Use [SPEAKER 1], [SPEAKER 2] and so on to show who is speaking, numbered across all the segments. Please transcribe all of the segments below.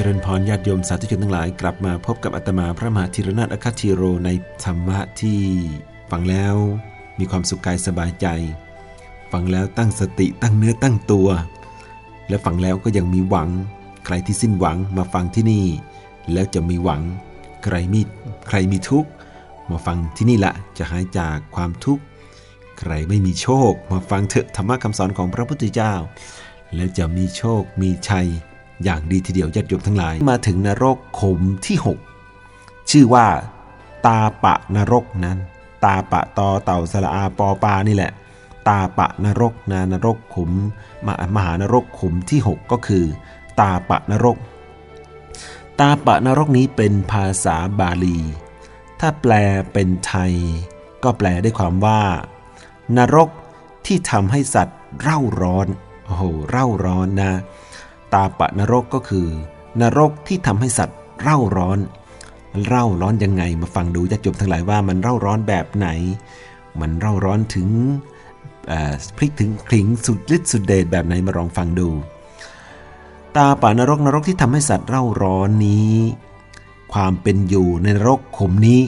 [SPEAKER 1] จริญพรญาติโยมสาธุชนทั้งหลายกลับมาพบกับอาตมาพระมหาธีรนาถอคติโรในธรรมะที่ฟังแล้วมีความสุขกายสบายใจ ฟังแล้วตั้งสติตั้งเนื้อตั้งตัว และฟังแล้วก็ยังมีหวัง ใครที่สิ้นหวังมาฟังที่นี่ แล้วจะมีหวัง ใครมีใครมีทุกข์มาฟังที่นี่ละจะหายจากความทุกข์ใครไม่มีโชค มาฟังเถอะธรรมะคำสอนของพระพุทธเจ้า แล้วจะมีโชคมีชัย อย่างดีทีเดียวญาติโยมทั้งหลาย มาถึงนรกขมที่ 6 ชื่อว่า ตาปะนรกนั้น ตาปะตอเต่าสละอาปอปานี่แหละ ตาปะนรกนานรกขุมมมหานรกขมที่ 6 ก็คือ ตาปะนรก ตาปะนรกนี้เป็นภาษาบาลี ถ้าแปลเป็นไทย ก็แปลได้ความว่า นรกที่ทำให้สัตว์เร่าร้อนโอ้โหเร่าร้อนนะ ตาปะนรกก็คือ นรกที่ทำให้สัตว์เร่าร้อนเร่าร้อนยังไงมาฟังดูญาติโยมทั้งหลายว่ามันเร่าร้อนแบบไหน มันเร่าร้อนถึงพลิกถึงคลิงสุดฤทธิ์สุดเดชแบบไหนมาลองฟังดู ตาปะนรกนรกที่ทำให้สัตว์เร่าร้อนนี้ ความเป็นอยู่ในนรกขมนี้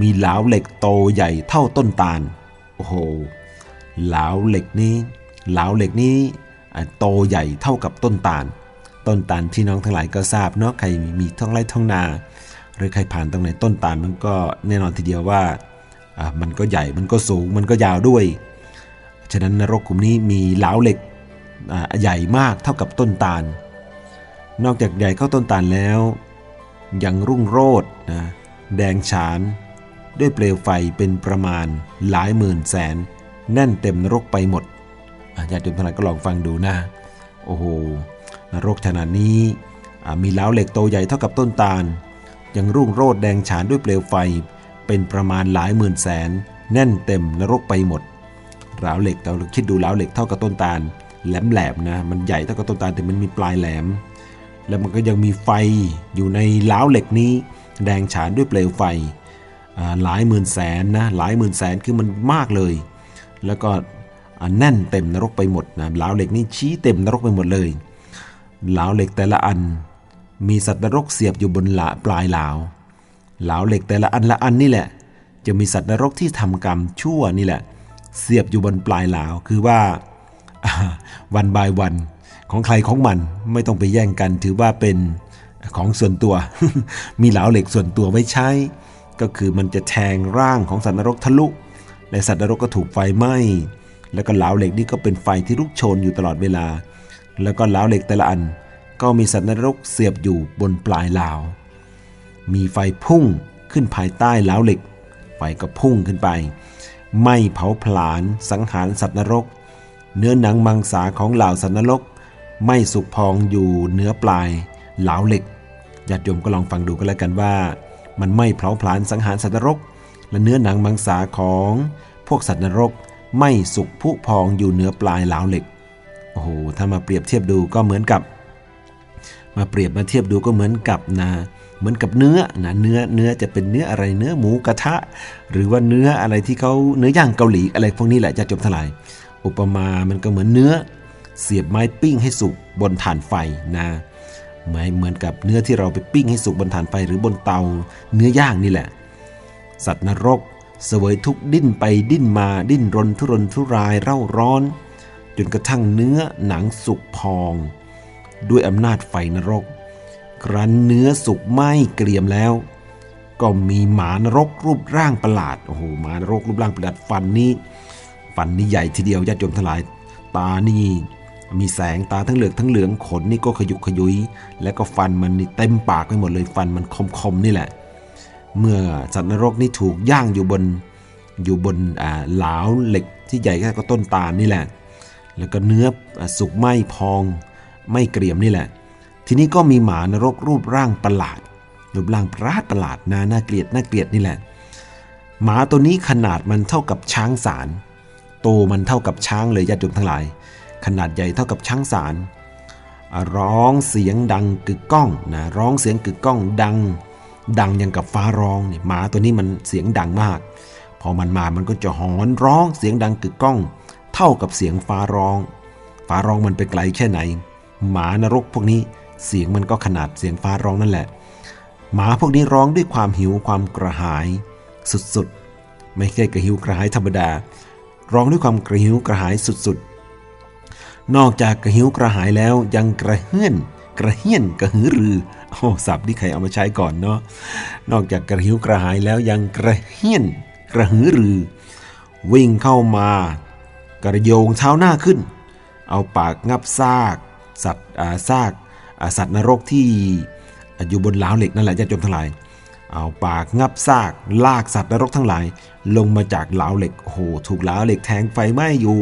[SPEAKER 1] มีเหลาเหล็กโตใหญ่เท่าต้นตาลโอ้โหเหลาเหล็กนี้เหลาเหล็กนี้ โตใหญ่เท่ากับต้นตาล ต้นตาลที่น้องทั้งหลายก็ทราบเนาะใครมีท้องไร่ท้องนา หรือใครผ่านตรงไหนต้นตาลมันก็แน่นอนทีเดียวว่ามันก็ใหญ่มันก็สูงมันก็ยาวด้วย ฉะนั้นนรกกลุ่มนี้มีเหลาเหล็กใหญ่มากเท่ากับต้นตาล นอกจากใหญ่เข้าต้นตาลแล้ว ยังรุ่งโรจน์นะแดงฉาน ด้วยเปลวไฟเป็นประมาณหลายหมื่นแสน แน่นเต็มนรกไปหมด ญาติโยมทั้งหลายก็ลองฟังดูนะ โอ้โหนรกขนาดนี้มีเล้าเหล็กโตใหญ่เท่ากับต้นตาล ยังรุ่งโรดแดงฉานด้วยเปลวไฟ เป็นประมาณหลายหมื่นแสน แน่นเต็มนรกไปหมดเล้าเหล็กเราคิดดูเล้าเหล็กเท่ากับต้นตาลแหลมแหลมนะมันใหญ่เท่ากับต้นตาลแต่มันมีปลายแหลม แล้วมันก็ยังมีไฟอยู่ในเล้าเหล็กนี้ แดงฉานด้วยเปลวไฟหลายหมื่นแสนนะหลายหมื่นแสนคือมันมากเลย แล้วก็ แน่นเต็มนรกไปหมดนะเหลาเหล็กนี่ชี้เต็มนรกไปหมดเลยเหลาเหล็กแต่ละอัน มีสัตว์นรกเสียบอยู่บนหลาปลายเหลาเหลาเหล็กแต่ละอันละอันนี่แหละ จะมีสัตว์นรกที่ทำกรรมชั่วนี่แหละ เสียบอยู่บนปลายเหลาคือว่าวันบายวันของใครของมันไม่ต้องไปแย่งกัน ถือว่าเป็นของส่วนตัว มีเหลาเหล็กส่วนตัวไว้ใช้ ก็คือมันจะแทงร่างของสัตว์นรกทะลุ และสัตว์นรกก็ถูกไฟไหม้ แล้วก็เหลาเหล็กนี่ก็เป็นไฟที่ลุกโชนอยู่ตลอดเวลา แล้วก็เหลาเหล็กแต่ละอัน ก็มีสัตว์นรกเสียบอยู่บนปลายเหลามีไฟพุ่งขึ้นภายใต้เหลาเหล็ก ไฟก็พุ่งขึ้นไป ไม่เผาผลาญสังหารสัตว์นรก เนื้อหนังมังสาของเหล่าสัตว์นรก ไม่สุกพองอยู่เนื้อปลายเหลาเหล็กญาติโยมก็ลองฟังดูก็แล้วกันว่า มันไม่เผาผลาญสังหารสัตว์นรก และเนื้อหนังมังสาของพวกสัตว์นรก ไม่สุกผุพองอยู่เหนือปลายเหลาเหล็กโอ้โหถ้ามาเปรียบเทียบดูก็เหมือนกับ มาเปรียบมาเทียบดูก็เหมือนกับนะเหมือนกับเนื้อนะเนื้อเนื้อจะเป็นเนื้ออะไรเนื้อหมูกระทะ หรือว่าเนื้ออะไรที่เขาเนื้อย่างเกาหลีอะไรพวกนี้แหละจะจบทลาย อุปมา มันก็เหมือนเนื้อ เสียบไม้ปิ้งให้สุกบนถ่านไฟนะหมายเหมือนกับเนื้อที่เราไปปิ้งให้สุกบนถ่านไฟหรือบนเตาเนื้อย่างนี่แหละ สัตว์นรก เสวยทุกดิ้นไปดิ้นมาดิ้นรนทุรนทุรายเร่าร้อน จนกระทั่งเนื้อหนังสุกพอง ด้วยอำนาจไฟนรก ครั้นเนื้อสุกไหม้เกรียมแล้ว ก็มีหมานรกรูปร่างประหลาดโอ้โหหมานรกรูปร่างประหลาดฟันนี้ฟันนี่ใหญ่ทีเดียวญาติโยมทั้งหลาย ตานี่มีแสงตาทั้งเหลือกทั้งเหลืองขนนี่ก็ขยุกขยุย และก็ฟันมันนี่เต็มปากไปหมดเลยฟันมันคมๆนี่แหละ เมื่อสัตว์นรกนี่ถูกย่างอยู่บนอยู่บนหลาวเหล็กที่ใหญ่แค่ก็ต้นตาลนี่แหละ แล้วก็เนื้อสุกไหมพอง ไม่เกรียมนี่แหละ ทีนี้ก็มีหมานรกรูปร่างประหลาด รูปร่างประหลาดประหลาดนาน่าเกลียดน่าเกลียดนี่แหละ หมาตัวนี้ขนาดมันเท่ากับช้างสารโตมันเท่ากับช้างเลยญาติโยมทั้งหลาย ขนาดใหญ่เท่ากับช้างสารร้องเสียงดังกึกก้องนะร้องเสียงกึกก้องดัง ดังยังกับฟ้าร้องเนี่ยหมาตัวนี้มันเสียงดังมาก พอมันมามันก็จะหอนร้องเสียงดังกึกก้อง เท่ากับเสียงฟ้าร้อง ฟ้าร้องมันไปไกลแค่ไหน หมานรกพวกนี้เสียงมันก็ขนาดเสียงฟ้าร้องนั่นแหละ หมาพวกนี้ร้องด้วยความหิวความกระหาย สุดๆ ไม่ใช่กระหิวกระหายธรรมดา ร้องด้วยความกระหิวกระหายสุดๆ นอกจากกระหิวกระหายแล้วยังกระเฮือนกระเฮี้ยนกระหือรือ โอ้ศัพท์ที่ใครเอามาใช้ก่อนเนาะนอกจากกระหิวกระหายแล้วยังกระเฮี้ยน กระหือรือ วิ่งเข้ามากระโยงเท้าหน้าขึ้น เอาปากงับซาก สัตว์อาซากอาสัตว์นรกที่อยู่บนหลาวเหล็กนั่นแหละจะจมทั้งหลาย เอาปากงับซาก ลากสัตว์นรกทั้งหลาย ลงมาจากหลาวเหล็กโอ้โหถูกหลาวเหล็กแทงไฟไหม้อยู่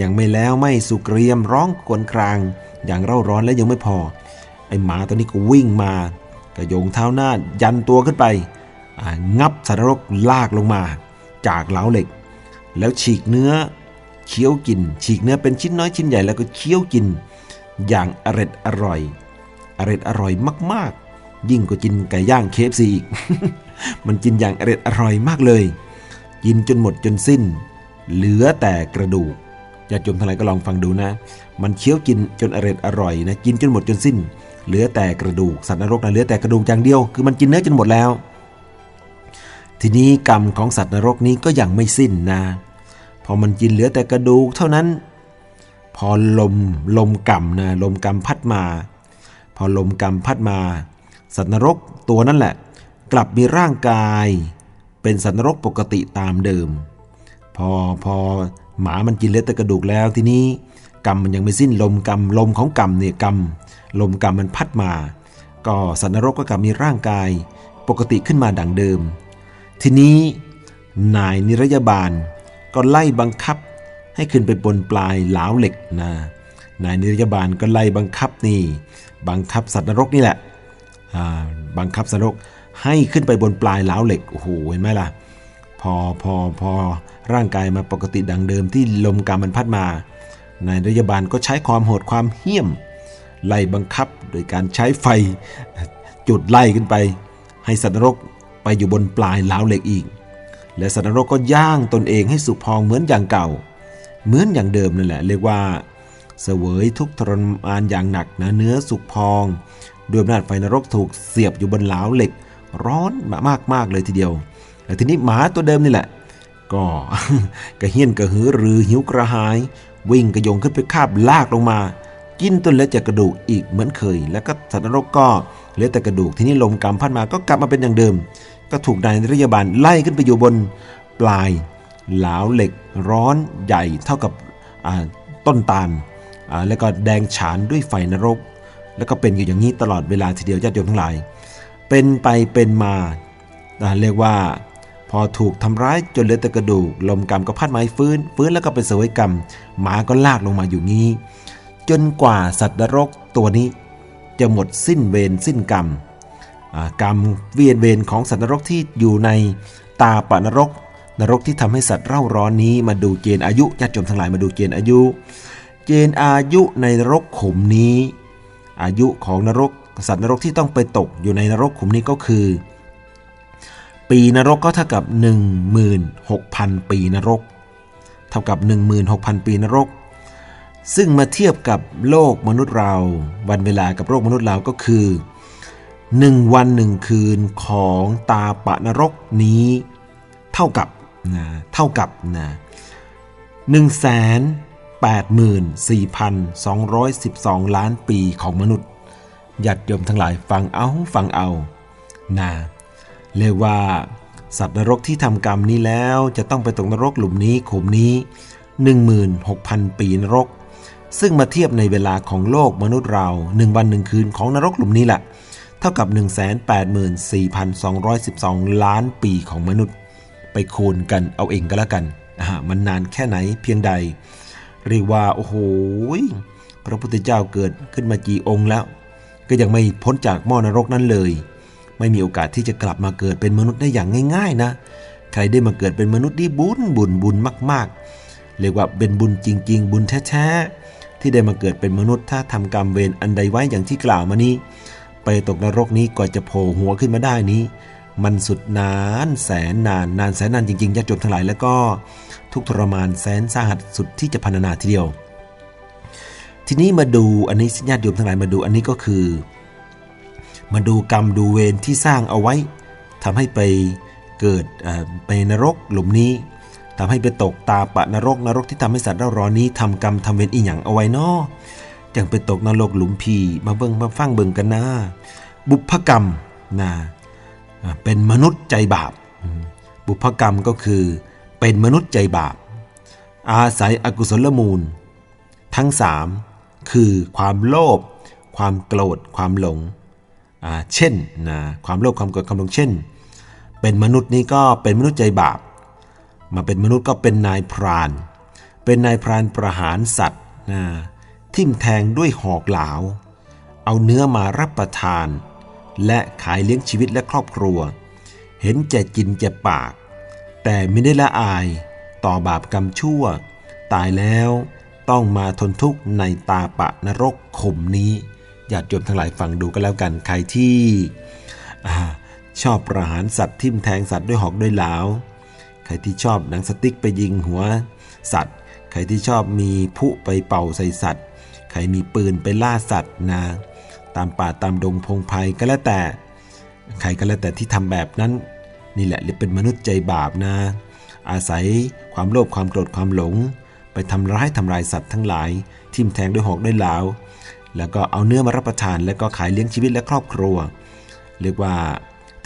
[SPEAKER 1] ยังไม่แล้วไม่สุกเรียมร้องกวนคราง อย่างเร่าร้อนและยังไม่พอ ไอ้หมาตัวนี้ก็วิ่งมา กระโยงเท้าหน้ายันตัวขึ้นไป งับสัตว์นรกลากลงมา จากเหลาเหล็ก แล้วฉีกเนื้อเคี้ยวกิน ฉีกเนื้อเป็นชิ้นน้อยชิ้นใหญ่แล้วก็เคี้ยวกิน อย่างอร็ดอร่อยอร็ดอร่อยมากๆ ยิ่งกว่ากินไก่ย่างเคฟซีอีก มันกินอย่างอร็ดอร่อยมากเลย กินจนหมดจนสิ้น เหลือแต่กระดูกญาติโยมทั้งหลายก็ลองฟังดูนะ มันเคี้ยวกินจนอร็ดอร่อยนะ กินจนหมดจนสิ้น เหลือแต่กระดูกสัตว์นรกนะเหลือแต่กระดูกอย่างเดียว คือมันกินเนื้อจนหมดแล้ว ทีนี้กรรมของสัตว์นรกนี้ก็ยังไม่สิ้นนะพอมันกินเหลือแต่กระดูกเท่านั้น พอลมลมกรรมนะลมกรรมพัดมา พอลมกรรมพัดมา สัตว์นรกตัวนั่นแหละ กลับมีร่างกาย เป็นสัตว์นรกปกติตามเดิม พอพอหมามันกินเหลือแต่กระดูกแล้วทีนี้ กรรมมันยังไม่สิ้นลมกรรมลมของกรรมเนี่ยกรรม ลมกรรมมันพัดมา ก็สัตว์นรกก็กลับมีร่างกายปกติขึ้นมาดังเดิม ทีนี้นายนิรยาบาลก็ไล่บังคับให้ขึ้นไปบนปลายหลาวเหล็กนะนายนิรยาบาลก็ไล่บังคับนี่ บังคับสัตว์นรกนี่แหละบังคับสัตว์นรกให้ขึ้นไปบนปลายหลาวเหล็กโอ้โหเห็นไหมล่ะพอพอพอร่างกายมาปกติดังเดิมที่ลมกรรมมันพัดมา นายนิรยาบาลก็ใช้ความโหดความเหี้ยม ไล่บังคับโดยการใช้ไฟ จุดไล่ขึ้นไป ให้สัตว์นรกไปอยู่บนปลายลาวเหล็กอีก และสัตว์นรกก็ย่างตนเองให้สุกพองเหมือนอย่างเก่า เหมือนอย่างเดิมนั่นแหละเรียกว่าเสวยทุกทรมานอย่างหนักนะเนื้อสุกพองด้วยอำนาจไฟนรกถูกเสียบอยู่บนลาวเหล็ก ร้อนมากมากเลยทีเดียวแต่ทีนี้หมาตัวเดิมนี่แหละ ก็กระเฮี้ยนกระหือรือหิวกระหาย วิ่งกระยงขึ้นไปคาบลากลงมา กินจนเหลือแต่กระดูกอีกเหมือนเคย แล้วก็สัตว์นรกก็เหลือแต่กระดูกทีนี้ลมกำพัดมาก็กลับมาเป็นอย่างเดิม ก็ถูกนายนรยาบาลไล่ขึ้นไปอยู่บนปลายหลาเหล็กร้อนใหญ่เท่ากับต้นตาลแล้วก็แดงฉานด้วยไฟนรก แล้วก็เป็นอยู่อย่างนี้ตลอดเวลาทีเดียวญาติโยมทั้งหลาย เป็นไปเป็นมาเรียกว่า พอถูกทำร้ายจนเหลือแต่กระดูก ลมกรรมก็พัดไม้ฟื้น ฟื้นแล้วก็เป็นเสวยกรรม หมาก็ลากลงมาอยู่งี้ จนกว่าสัตว์นรกตัวนี้ จะหมดสิ้นเวรสิ้นกรรม กรรมเวียนเวรของสัตว์นรกที่อยู่ในตาปนรก นรกที่ทำให้สัตว์เร่าร้อนนี้มาดูเกณฑ์อายุญาติโยมทั้งหลายมาดูเกณฑ์อายุ เกณฑ์อายุในนรกขุมนี้ อายุของนรกสัตว์นรกที่ต้องไปตกอยู่ในนรกขุมนี้ก็คือ ปีนรกก็เท่ากับ 16,000 ปีนรก เท่ากับ 16,000 ปีนรก ซึ่งมาเทียบกับโลกมนุษย์เรา วันเวลากับโลกมนุษย์เราก็คือหนึ่งวันหนึ่งคืนของตาปะนรกนี้เท่ากับนะเท่ากับนะหนึ่งแสนแปดหมื่นสี่พันสองร้อยสิบสองล้านปีของมนุษย์หยัดยมทั้งหลายฟังเอาฟังเอานะ เรียกว่า สัตว์นรกที่ทำกรรมนี้แล้วจะต้องไปตกนรกหลุมนี้ขุมนี้ 16,000 ปีนรก ซึ่งมาเทียบในเวลาของโลกมนุษย์เราหนึ่งวันหนึ่งคืนของนรกหลุมนี้แหละเท่ากับ 184,212 ล้านปีของมนุษย์ ไปคูณกันเอาเองก็แล้วกันมันนานแค่ไหนเพียงใด เรียกว่าโอ้โหพระพุทธเจ้าเกิดขึ้นมากี่องค์แล้ว ก็ยังไม่พ้นจากหม้อนรกนั้นเลย ไม่มีโอกาสที่จะกลับมาเกิดเป็นมนุษย์ได้อย่างง่ายๆนะ ใครได้มาเกิดเป็นมนุษย์ที่บุญบุญบุญมาก ๆ เรียกว่าเป็นบุญจริง ๆ บุญแท้ๆที่ได้มาเกิดเป็นมนุษย์ถ้าทำกรรมเวรอันใดไว้อย่างที่กล่าวมานี้ ไปตกนรกนี้ก่อนจะโผล่หัวขึ้นมาได้นี้ มันสุดนานแสนนานนานแสนนานจริงๆญาติโยมทั้งหลายแล้วก็ทุกทรมานแสนสาหัสสุดที่จะพันนาทีเดียวททีนี้มาดูอันนี้ญาติโยมทั้งหลายมาดูอันนี้ก็คือ มาดูกรรมดูเวรที่สร้างเอาไว้ทำให้ไปเกิดไปนรกหลุมนี้ทำให้ไปตกตาปะนรกนรกที่ทำให้สัตว์เร่าร้อนนี้ทำกรรมทำเวรอีหยังเอาไว้นาะจังไปตกนรกหลุมพีมาเบิ่งมาฟังเบิ่งกันนะบุพกรรมนะเป็นมนุษย์ใจบาป บุพกรรมก็คือเป็นมนุษย์ใจบาป อาศัยอกุศลมูล ทั้งสามคือความโลภความโกรธความหลง เช่นนะความโลภความโกรธความหลงเช่น เป็นมนุษย์นี่ก็เป็นมนุษย์ใจบาป มาเป็นมนุษย์ก็เป็นนายพราน เป็นนายพรานประหารสัตว์นะทิ่มแทงด้วยหอกเหลาเอาเนื้อมารับประทาน และขายเลี้ยงชีวิตและครอบครัว เห็นแก่กินแก่ปาก แต่ไม่ได้ละอายต่อบาปกรรมชั่ว ตายแล้วต้องมาทนทุกข์ในตาปะนรกขมนี้ ญาติโยมทั้งหลายฟังดูกันแล้วกันใครที่อชอบประหารสัตว์ทิ่มแทงสัตว์ด้วยหอกด้วยเหลาใครที่ชอบหนังสติ๊กไปยิงหัวสัตว์ ใครที่ชอบมีผุไปเป่าใส่สัตว์ ใครมีปืนไปล่าสัตว์นะตามป่าตามดงพงไพรก็แล้วแต่ ใครก็แล้วแต่ที่ทำแบบนั้น นี่แหละเรียกเป็นมนุษย์ใจบาปนะ อาศัยความโลภความโกรธความหลง ไปทำร้ายทำลายสัตว์ทั้งหลาย ทิ่มแทงด้วยหอกด้วยเหลา แล้วก็เอาเนื้อมารับประทานแล้วก็ขายเลี้ยงชีวิตและครอบครัว เรียกว่า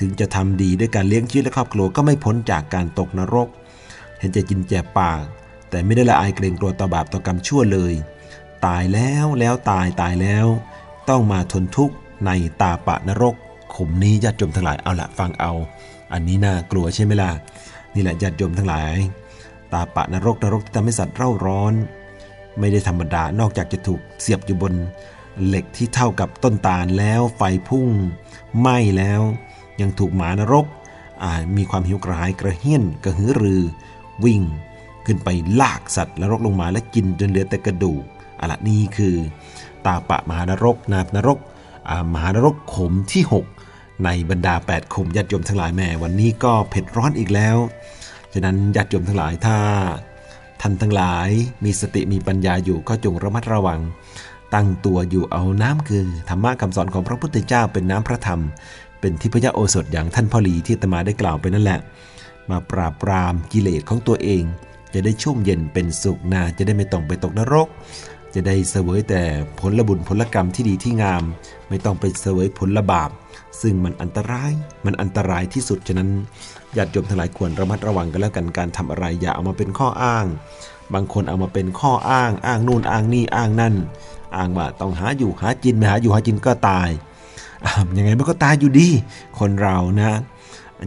[SPEAKER 1] ถึงจะทำดีด้วยการเลี้ยงชีวิตและครอบครัวก็ไม่พ้นจากการตกนรก เห็นจะกินแจบปาก แต่ไม่ได้ละอายเกรงกลัวต่อบาปต่อกรรมชั่วเลย ตายแล้วแล้วตายตายแล้ว ต้องมาทนทุกข์ในตาปะนรกขุมนี้ญาติโยมทั้งหลายเอาละฟังเอา อันนี้น่ากลัวใช่ไหมล่ะนี่แหละญาติโยมทั้งหลาย ตาปะนรกนรกที่ทำให้สัตว์เร่าร้อน ไม่ได้ธรรมดานอกจากจะถูกเสียบอยู่บน เหล็กที่เท่ากับต้นตาลแล้วไฟพุ่งไหม้แล้ว ยังถูกหมานรกมีความหิวกระหายกระเฮี้ยนกระหือรือ วิ่งขึ้นไปลากสัตว์นรกลงมาและกินจนเหลือแต่กระดูกอะละนี่คือ ตาปะมหานรก นาบนรกมหานรกขมที่ 6 ในบรรดา 8ขมญาติโยมทั้งหลายแม่วันนี้ก็เผ็ดร้อนอีกแล้วฉะนั้นญาติโยมทั้งหลายถ้าท่านทั้งหลายมีสติมีปัญญาอยู่ก็จงระมัดระวัง ตั้งตัวอยู่เอาน้ำคือธรรมะคำสอนของพระพุทธเจ้าเป็นน้ำพระธรรม เป็นทิพยโอสถอย่างท่านพ่อหลีที่ตมาได้กล่าวไปนั่นแหละ มาปราบปรามกิเลสของตัวเอง จะได้ชุ่มเย็นเป็นสุขนาจะได้ไม่ต้องไปตกนรก จะได้เสวยแต่ผลบุญผลกรรมที่ดีที่งาม ไม่ต้องไปเสวยผลบาป ซึ่งมันอันตรายมันอันตรายที่สุดฉะนั้นญาติโยมทั้งหลายควรระมัดระวังกันแล้วกันการทำอะไรอย่าเอามาเป็นข้ออ้าง บางคนเอามาเป็นข้ออ้าง อ้างนู่นอ้างนี่อ้างนั่น อ้างว่าต้องหาอยู่หากินไม่หาอยู่หากินก็ตายยังไงมันก็ตายอยู่ดี คนเรานะ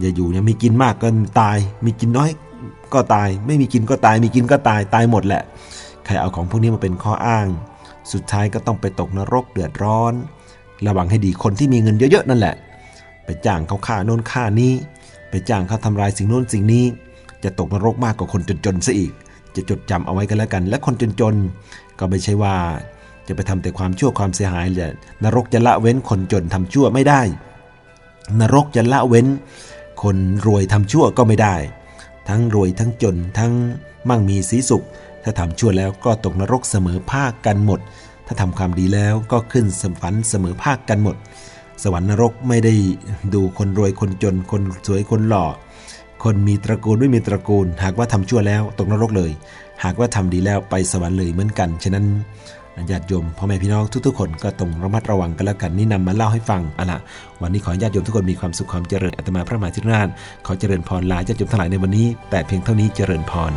[SPEAKER 1] จะอยู่เนี่ยมีกินมากก็ตาย มีกินน้อยก็ตาย ไม่มีกินก็ตาย มีกินก็ตายตายหมดแหละ ใครเอาของพวกนี้มาเป็นข้ออ้าง สุดท้ายก็ต้องไปตกนรกเดือดร้อน ระวังให้ดีคนที่มีเงินเยอะๆนั่นแหละ ไปจ้างเขาฆ่าโน่นฆ่านี้ ไปจ้างเขาทำลายสิ่งโน้นสิ่งนี้ จะตกนรกมากกว่าคนจนๆซะอีก จะจดจำเอาไว้กันแล้วกัน และคนจนๆก็ไม่ใช่ว่า จะไปทำแต่ความชั่วความเสียหายเลยนรกจะละเว้นคนจนทำชั่วไม่ได้ นรกจะละเว้น คนรวยทำชั่วก็ไม่ได้ ทั้งรวยทั้งจนทั้งมั่งมีสีสุข ถ้าทำชั่วแล้วก็ตกนรกเสมอภาคกันหมด ถ้าทำความดีแล้วก็ขึ้นสวรรค์เสมอภาคกันหมด สวรรค์นรกไม่ได้ดูคนรวยคนจนคนสวยคนหล่อ คนมีตระกูลไม่มีตระกูล หากว่าทำชั่วแล้วตกนรกเลย หากว่าทำดีแล้วไปสวรรค์เลยเหมือนกัน ฉะนั้นญาติโยมพ่อแม่พี่น้องทุกๆคนก็ต้องระมัดระวังกันแล้วกันนี่นำมาเล่าให้ฟังอะละวันนี้ขอญาติโยมทุกคนมีความสุขความเจริญอาตมาพระมหาธิราชขอเจริญพรลาญาติโยมทั้งหลายในวันนี้ แต่เพียงเท่านี้เจริญพร